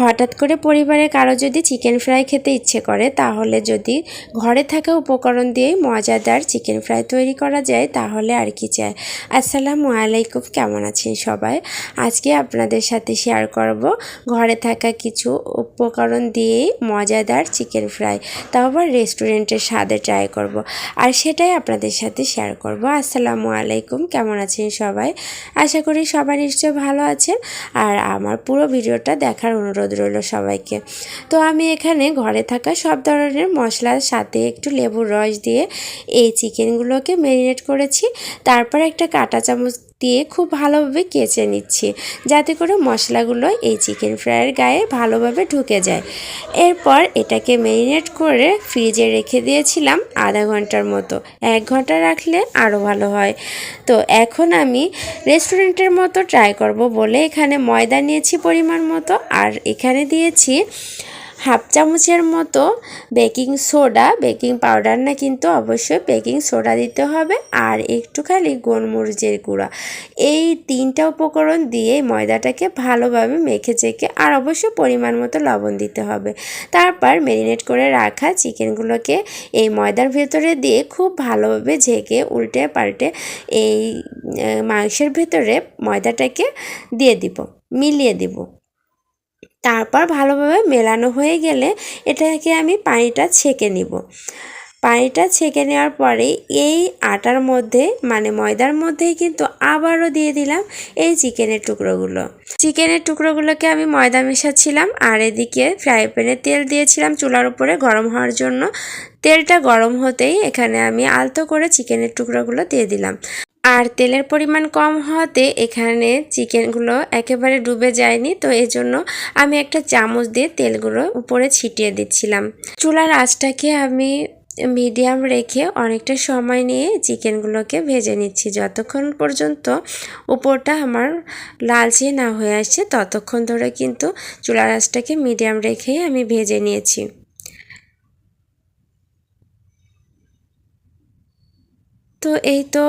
হঠাৎ করে পরিবারে কারও যদি চিকেন ফ্রাই খেতে ইচ্ছে করে, তাহলে যদি ঘরে থাকা উপকরণ দিয়েই মজাদার চিকেন ফ্রাই তৈরি করা যায়, তাহলে আর কি চাই। আসসালামু আলাইকুম, কেমন আছেন সবাই? আজকে আপনাদের সাথে শেয়ার করব ঘরে থাকা কিছু উপকরণ দিয়েই মজাদার চিকেন ফ্রাই তাও আবার রেস্টুরেন্টের স্বাদে ট্রাই করব। আর সেটাই আপনাদের সাথে শেয়ার করব। আসসালামু আলাইকুম, কেমন আছেন সবাই? আশা করি সবাই নিশ্চয় ভালো আছেন। আর আমার পুরো ভিডিওটা দেখার অনুরোধ রইল সবাইকে। তো আমি এখানে ঘরে থাকা সব ধরনের মশলার সাথে একটু লেবুর রস দিয়ে এই চিকেনগুলোকে ম্যারিনেট করেছি। তারপর একটা কাঁটা চামচ দিয়ে খুব ভালোভাবে কেচে নিচ্ছি। যাতে করে মশলাগুলো এই চিকেন ফ্রাইয়ের গায়ে ভালোভাবে ঢুকে যায়। এরপর এটাকে ম্যারিনেট করে ফ্রিজে রেখে দিয়েছিলাম আধা ঘণ্টার মতো। এক ঘণ্টা রাখলে আরও ভালো হয়। তো এখন আমি রেস্টুরেন্টের মতো ট্রাই করব বলে এখানে ময়দা নিয়েছি পরিমাণ মতো। আর এখানে দিয়েছি হাফ চামচের মতো বেকিং সোডা, বেকিং পাউডার না কিন্তু অবশ্যই বেকিং সোডা দিতে হবে আর একটু খালি গোলমরিচের গুঁড়া। এই তিনটা উপকরণ দিয়ে ময়দাটাকে ভালোভাবে মেখে চেখে আর অবশ্যই পরিমাণ মতো লবণ দিতে হবে। তারপর ম্যারিনেট করে রাখা চিকেনগুলোকে এই ময়দার ভেতরে দিয়ে খুব ভালোভাবে ঝেঁকে উল্টে পাল্টে এই মাংসের ভেতরে ময়দাটাকে দিয়ে দিব, মিলিয়ে দিব। তারপর ভালোভাবে মেলানো হয়ে গেলে এটাকে আমি পানিটা ছেঁকে নিব। পানিটা ছেঁকে নেওয়ার পরে এই আটার মধ্যে মানে ময়দার মধ্যেই কিন্তু আবারও দিয়ে দিলাম এই চিকেনের টুকরোগুলো। চিকেনের টুকরোগুলোকে আমি ময়দা মেশাচ্ছিলাম আর এদিকে ফ্রাই প্যানে তেল দিয়েছিলাম চুলার উপরে গরম হওয়ার জন্য। তেলটা গরম হতেই এখানে আমি আলতো করে চিকেনের টুকরোগুলো দিয়ে দিলাম। আর তেলের পরিমাণ কম হওয়াতে এখানে চিকেনগুলো একেবারে ডুবে যায়নি, তো এই জন্য আমি একটা চামচ দিয়ে তেলগুলো উপরে ছিটিয়ে দিচ্ছিলাম। চুলার আঁচটাকে আমি মিডিয়াম রেখে অনেকটা সময় নিয়ে চিকেনগুলোকে ভেজে নিচ্ছি। যতক্ষণ পর্যন্ত উপরটা আমার লালচে না হয়ে আসছে, ততক্ষণ ধরে কিন্তু চুলার আঁচটাকে মিডিয়াম রেখেই আমি ভেজে নিয়েছি। তো এই তো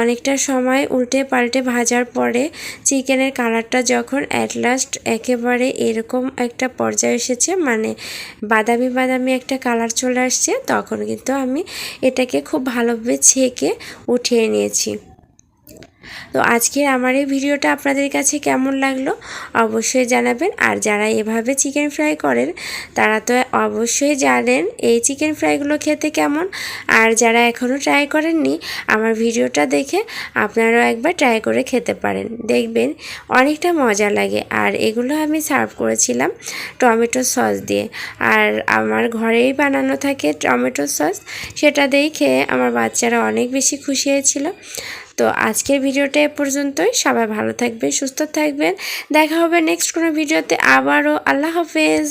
অনেকটা সময় উল্টে পাল্টে ভাজার পরে চিকেনের কালারটা যখন অ্যাট লাস্ট একেবারে এরকম একটা পর্যায়ে এসেছে মানে বাদামি বাদামি একটা কালার চলে আসছে, তখন কিন্তু আমি এটাকে খুব ভালোভাবে ছেঁকে উঠিয়ে নিয়েছি। তো আজকের আমার এই ভিডিওটা আপনাদের কাছে কেমন লাগল অবশ্যই জানাবেন। আর যারা এভাবে চিকেন ফ্রাই করেন, তারা তো অবশ্যই জানেন এই চিকেন ফ্রাইগুলো খেতে কেমন। আর যারা এখনও ট্রাই করেননি, আমার ভিডিওটা দেখে আপনারাও একবার ট্রাই করে খেতে পারেন। দেখবেন অনেকটা মজা লাগে। আর এগুলো আমি সার্ভ করেছিলাম টমেটো সস দিয়ে। আর আমার ঘরেই বানানো থাকে টমেটো সস, সেটা দিয়েই খেয়ে আমার বাচ্চারা অনেক বেশি খুশি হয়েছিল। তো আজকের ভিডিওটা এ পর্যন্তই। সবাই ভালো থাকবেন, সুস্থ থাকবেন। দেখা হবে নেক্সট কোনো ভিডিওতে। আবারও আল্লাহ হাফেজ।